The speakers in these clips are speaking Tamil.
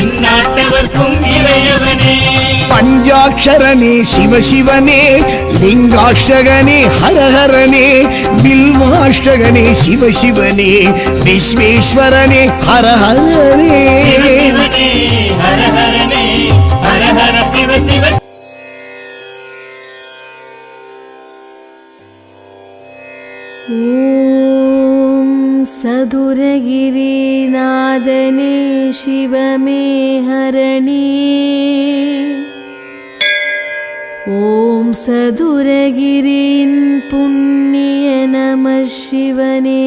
எந்நாட்டவர்க்கும் இறையவனே. பஞ்சாட்சரனே சிவசிவனே லிங்காஷ்டகனே ஹரஹரனே பில்வாஷ்டகனே சிவசிவனே விஸ்வேஸ்வரனே ஹரஹரனே. சிவ சிவ ॐ सदुरगिरिनादने शिव मे हरणे ॐ सदुरगिरिन् पुण्य नमः शिवने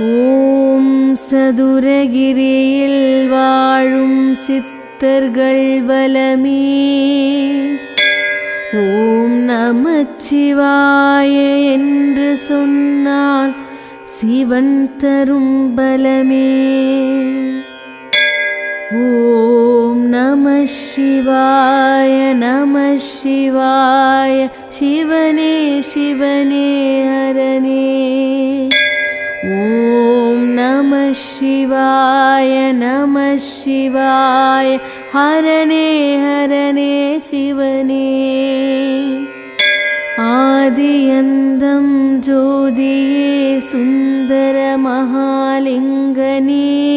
ஓம் சதுரகிரியில் வாழும் சித்தர்கள் வலமே ஓம் நமச்சிவாய என்று சொன்னால் சிவன் தரும் பலமே ஓம் நம சிவாய நம சிவாய சிவனே சிவனே ஹரனே ஓம் நம சிவாய நம சிவாய ஹரணே ஹரணே சிவனே ஆதியந்தம் ஜோதியே சுந்தர மகாலிங்கனே.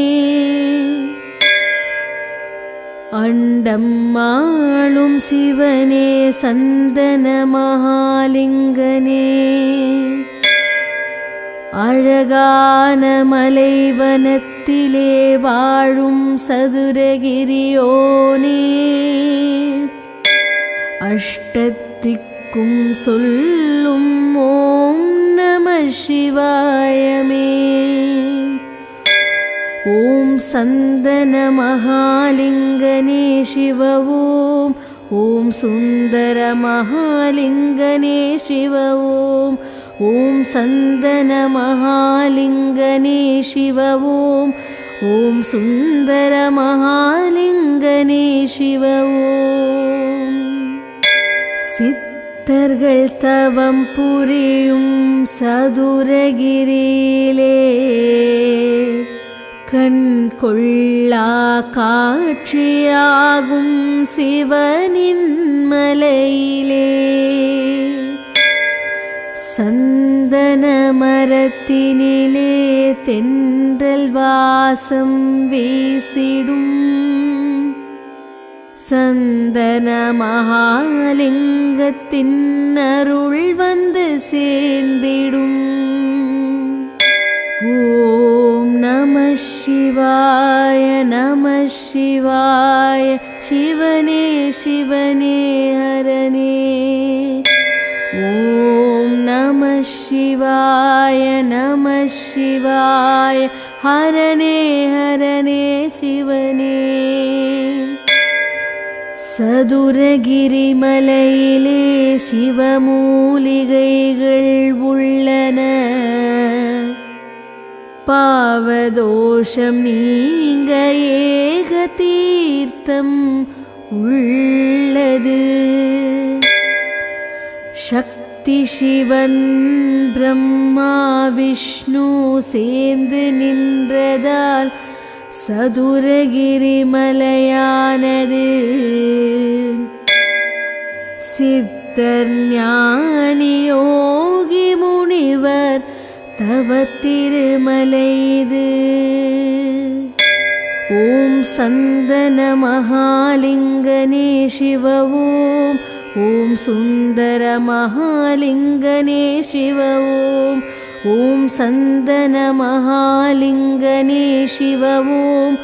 அண்டம் மாளும் சிவனே சந்தன மகாலிங்கனே. அழகான மலைவனத்திலே வாழும் சதுரகிரியோனே. கேட்கும் சொல்லும் ஓம் நம சிவாயமே. ஓம் சந்தன மகாலிங்கனே சிவ ஓம் ஓம் சுந்தர மகாலிங்கனே சிவ ஓம் ஓம் சந்தன மகாலிங்கனே சிவ ஓம் ஓம் சுந்தர மகாலிங்கனே சிவ ஓம் சித்தர்கள் தவம் புரியும் சதுரகிரியிலே. கண் கொள்ளா காட்சியாகும் சிவனின் மலையிலே. சந்தன மரத்தினிலே தென்றல் வாசம் வீசிடும் சந்தன மகாலிங்கத்தின் அருள் வந்து சேர்ந்திடும். ஓம் நம சிவாய நம சிவாய சிவனே சிவனே ஹரனே. ஓம் நம சிவாய நம சிவாய ஹரணே ஹரணே சிவனே. சதுரகிரிமலையிலே சிவமூலிகைகள் உள்ளன. பாவதோஷம் நீங்க ஏக தீர்த்தம் உள்ளது. சக்தி சிவன் பிரம்மா விஷ்ணு சேர்ந்து நின்றதால் சதுரகிரிமலையானது. சித்தர் ஞானி யோகி முனிவர் தவ திருமலை ஓம் சந்தன மகாலிங்கனே சிவ ஓம் ஓம் சுந்தர மகாலிங்கனே சிவ ஓம் ॐ सन्दनमहालिङ्गने शिव ॐ।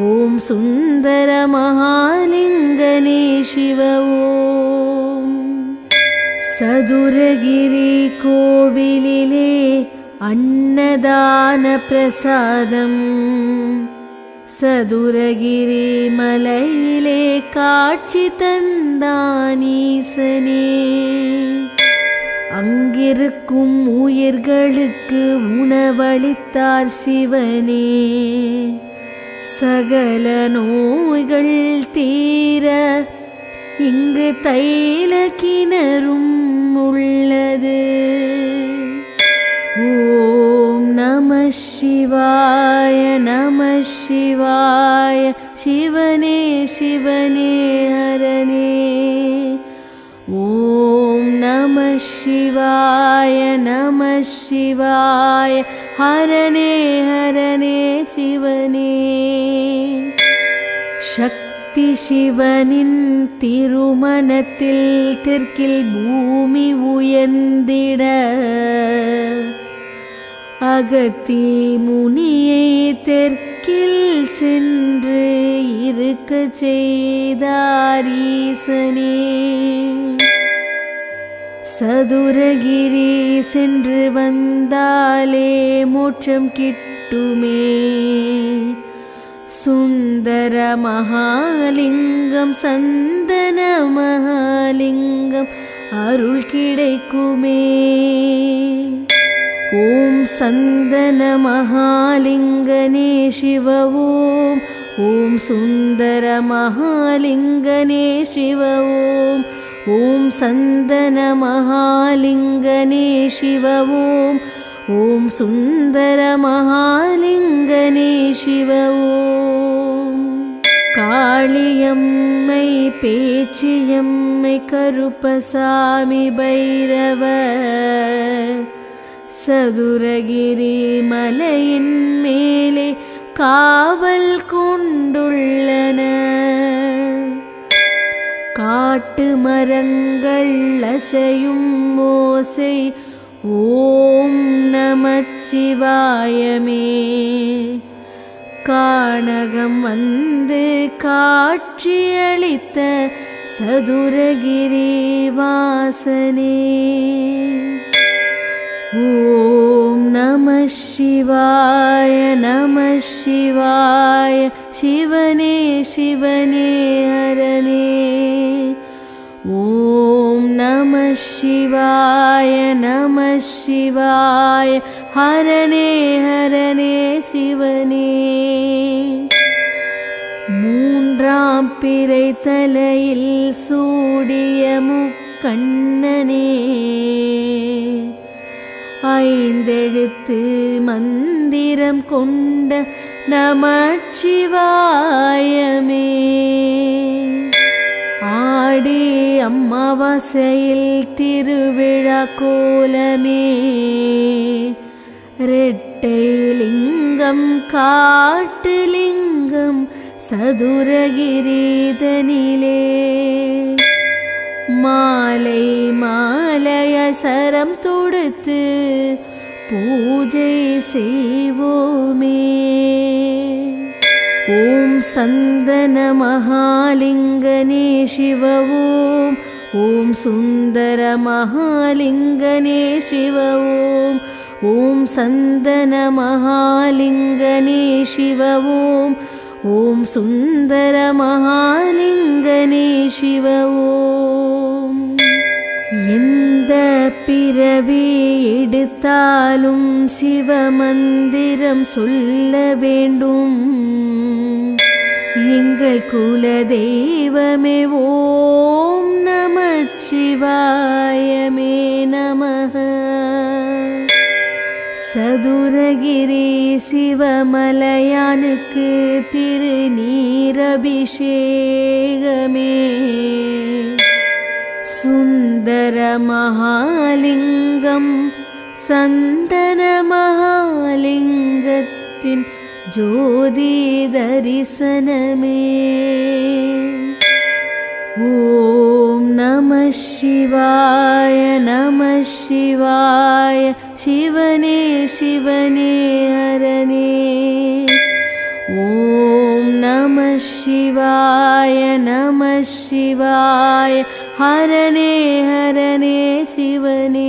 ॐ सुन्दरमहालिङ्गने शिव ॐ। सदुरगिरिकोविलिले अन्नदानप्रसादम्। सदुरगिरिमलैले काचितन्दानीसने। அங்கிருக்கும் உயிர்களுக்கு உணவளித்தார் சிவனே. சகல நோய்கள் தீர இங்கு தைல கிணறும் உள்ளது. ஓம் நம சிவாய நம சிவாய சிவனே சிவனே ஹரனே. शिवाय नमः शिवाय हरणे हरणे शिवने சக்தி சிவனின் திருமணத்தில் தெற்கில் பூமி உயர்ந்திட அகத்தி முனியை தெற்கில் சென்று இருக்க செய்தார் ஈசனே சதுரகிரி சென்று வந்தாலே மோட்சம் கிட்டுமே. சுந்தர மகாலிங்கம் சந்தன மகாலிங்கம் அருள் கிடைக்குமே. ஓம் சந்தன மகாலிங்கனே சிவ ஓம் ஓம் சுந்தர மகாலிங்கனே சிவ ஓம் ஓம் சந்தன மகாலிங்கனே சிவ ஓம் ஓம் சுந்தர மகாலிங்கனே சிவ ஓம் காளியம்மை பேச்சியம்மை கருப்பசாமி பைரவ சதுரகிரி மலையின் மேலே காவல் கொண்டுள்ளன. காட்டு மரங்கள் அசையும் ஓசை ஓம் நமச்சிவாயமே காணகம் வந்து காட்சியளித்த சதுரகிரி வாசனே ஓ நம சிவாய நம சிவாய சிவனே சிவனே ஹரணே ஓம் நம சிவாய நம சிவாய ஹரணே ஹரணே சிவனே. மூன்றாம் பிறை தலையில் சூடிய முக்கண்ணனே. ஐ ஐந்தெழுத்து மந்திரம் கொண்ட நமச்சிவாயமே. ஆடி அம்மாவாசையில் திருவிழா கோலமே. ரெட்டை லிங்கம் காட்டு லிங்கம் சதுரகிரீதனிலே. மாலை மாலைய சரம் தொடுத்து पूजे सेवो मे। ॐ सन्दनमहालिङ्गने शिव ॐ। ॐ सुन्दरमहालिङ्गने शिव ॐ। ॐ सन्दनमहालिङ्गने शिव ॐ। ॐ सुन्दरमहालिङ्गने शिव ॐ। எந்த பிறவி எடுத்தாலும் சிவமந்திரம் சொல்ல வேண்டும். எங்கள் குல தெய்வமே ஓம் நம சிவாயமே நம சதுரகிரி சிவமலையானுக்கு திருநீரபிஷேகமே. सुन्दरमहालिङ्गं सन्दरमहालिङ्गतिं ज्योतिदरिसनमे नमः शिवाय नमः शिवाय शिवने शिवने हरणे ॐ नमः शिवाय नमः शिवाय हरणे हरणे शिवने।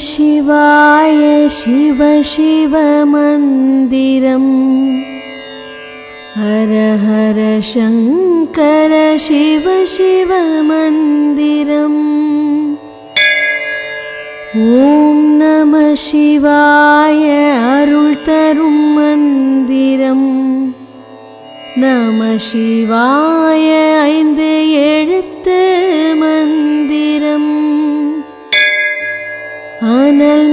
शिवाय शि शिमन्दिरम् हर हर शङ्कर शिव शिव मन्दिरम् ஓம் நம சிவாய அருள் தரும் மந்திரம் நம சிவாய ஐந்து எழுத்து மந்திரம் அனல்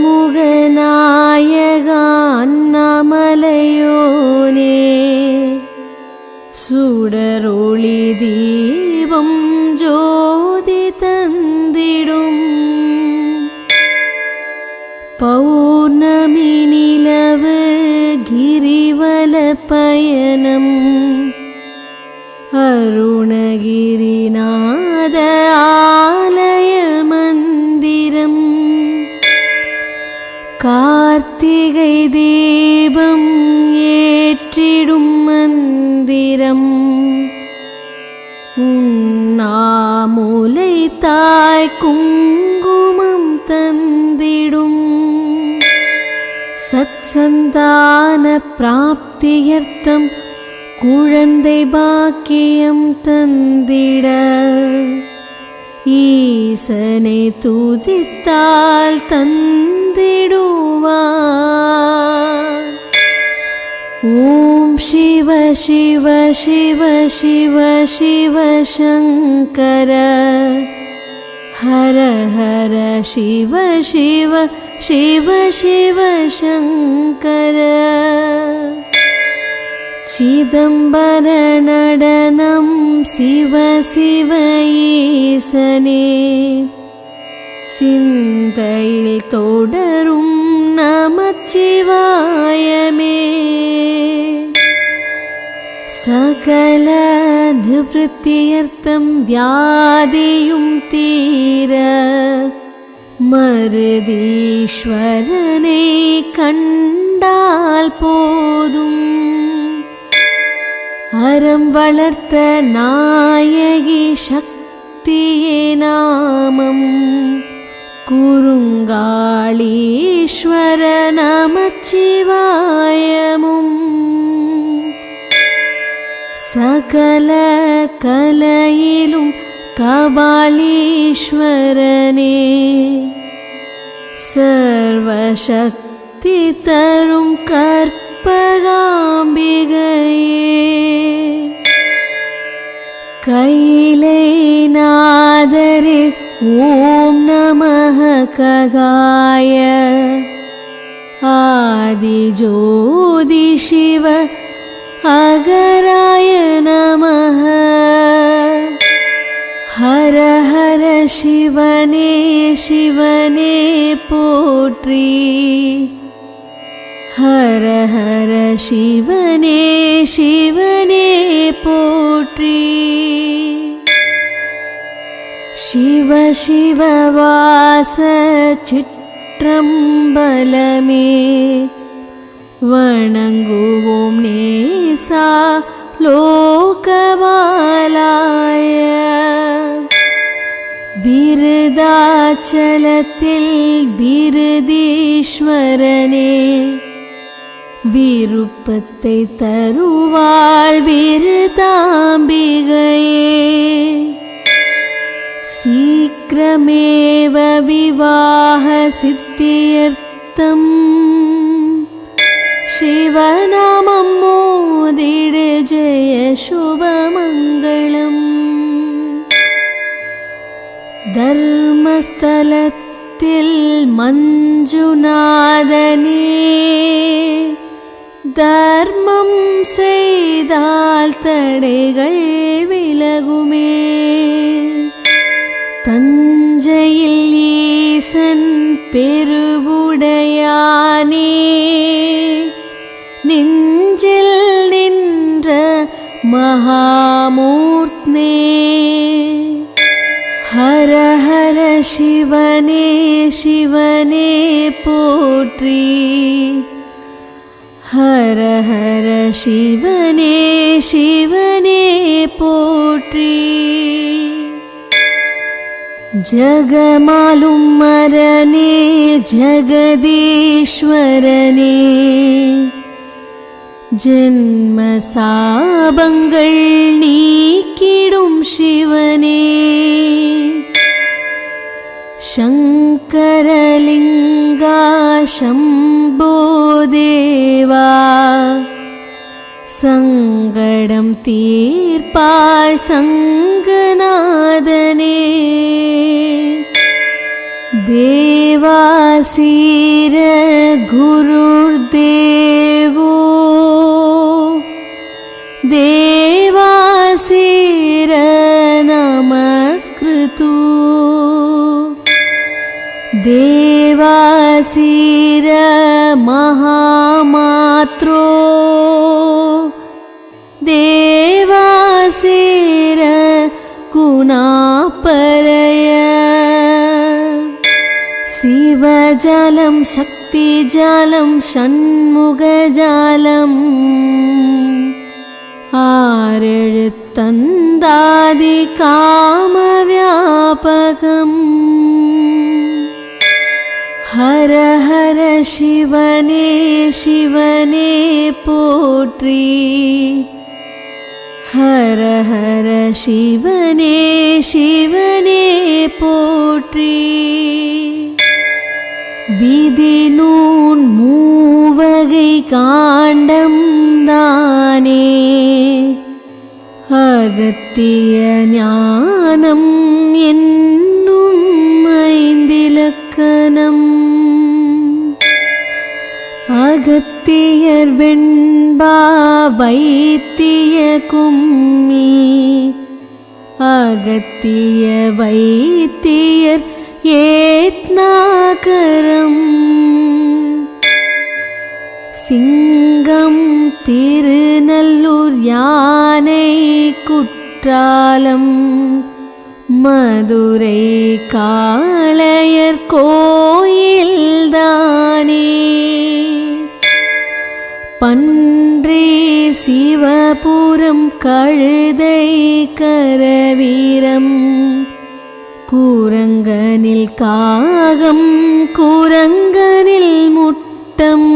உண்ணாமுலை தாய் குங்குமம் தந்திடும் சத்சந்தான பிராப்தியர்த்தம் குழந்தை பாக்கியம் தந்திட ஈசனை துதித்தால் தந்திடுவார் ॐ शिव शिव शिव शिव शिव शङ्कर। हर हर शिव शिव शिव शिव शङ्कर। चिदम्बरनडनं शिव शिव ईशने। சிந்தையில் தொடரும் நமச்சிவாயமே. சகல நிவൃத்தியர்த்தம் வியாதியும் தீர மருதீஸ்வரனை கண்டால் போதும். அறம் வளர்த்த நாயகி சக்தியே நாமம். ळीश्वरमचिवयम सकलकलयिलुं कबालीश्वरने सर्वशक्तितरुं कर्पगाम्बिगये। कैलैनादरे ॐ नमः कगाय आदिज्योतिशिव अगराय नमः। हर हर शिवने शिवने पोटी हर हर शिवने शिवने पोटी ஹர ஹர சிவனே சிவனே போற்றி சிவ சிவ வாச சிற்றம்பலமே. வணங்குவோம் நேசா லோகபாலாய விருதாச்சலத்தில் விருதீஸ்வரனே விருப்பத்தை தருவாள் விருதாம்பிகையே சீக்கிரமேவ விவாக சித்தியர்த்தம். சிவநாமம் மோதிடு ஜெய சுபமங்களம் தர்மஸ்தலத்தில் மஞ்சுநாதனே தர்மம் செய்தால் தடைகள் விலகுமே. தஞ்சையில் ஈசன் பெருவுடையானே. நெஞ்சில் நின்ற மகாமூர்த்தே ஹர ஹர சிவனே சிவனே போற்றி. ஹர ஹர சிவனே சிவனே போற்றி. जगमालुं मरने जगदीश्वरने। जन्मसाबङ्गल् नीकिडुं शिवने। शङ्करलिङ्गा शम्भो देवा सङ्गडं तीर्पा सङ्गना देवासीर गुरुर्देवो देवासीर नमस्कृतु देवासीर महामात्रो ജീവജാലം ശക്തിജാലം ഷൺമുഖജാലം. ആരെഴുത്തന്താതി കാമവ്യാപകം? ഹര ഹര ശിവനെ ശിവനെ പോറ്റി ഹര ഹര ശിവനെ ശിവനെ പോറ്റി விதினூன் மூவகை காண்டம் தானே. அகத்திய ஞானம் என்னும் ஐந்திலக்கணம். அகத்தியர் வெண்பா வைத்திய கும்மி. அகத்திய வைத்தியர் ஏத்நாகரம். சிங்கம் திருநல்லூர் யானை குற்றாலம். மதுரை காளையர் கோயில்தானே. பன்றி சிவபுரம் கழுதை கரவீரம். கூரங்கனில் காகம் கூரங்கனில் முட்டம்.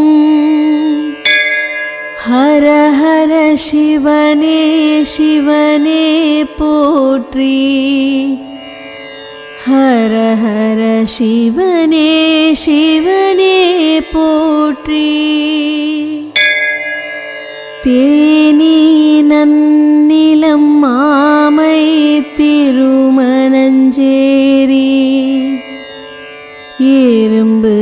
ஹர ஹர சிவனே சிவனே போற்றி. ஹர ஹர சிவனே சிவனே போற்றி. தேனி நன்னிலம் மாமை திருமணஞ்சேரி. எறும்பு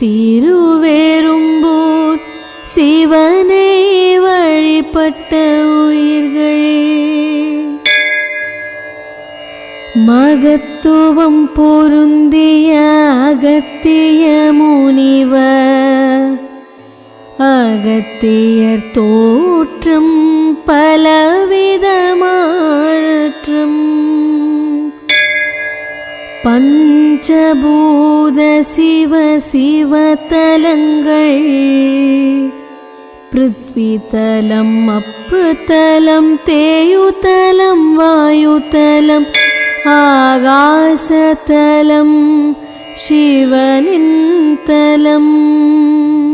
திருவேரும்பூர் சிவனை வழிபட்ட உயிர்கள். மகத்துவம் பொருந்திய அகத்திய முனிவர். அகத்தியர் தோற்றம் பலவிதமாற்றும். பஞ்சபூத சிவ சிவதலங்கள் பிருத்விதலம் அப்புதலம் தேயுதலம் வாயுதலம் ஆகாசதலம் சிவனின் தலம்.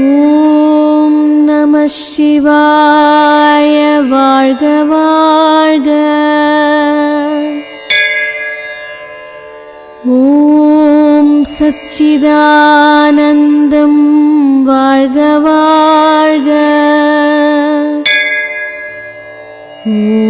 ஓம் நம சிவாய வாழ்க வாழ்க. ஓம் சச்சிதானந்தம் வாழ்க வாழ்க. ஓம்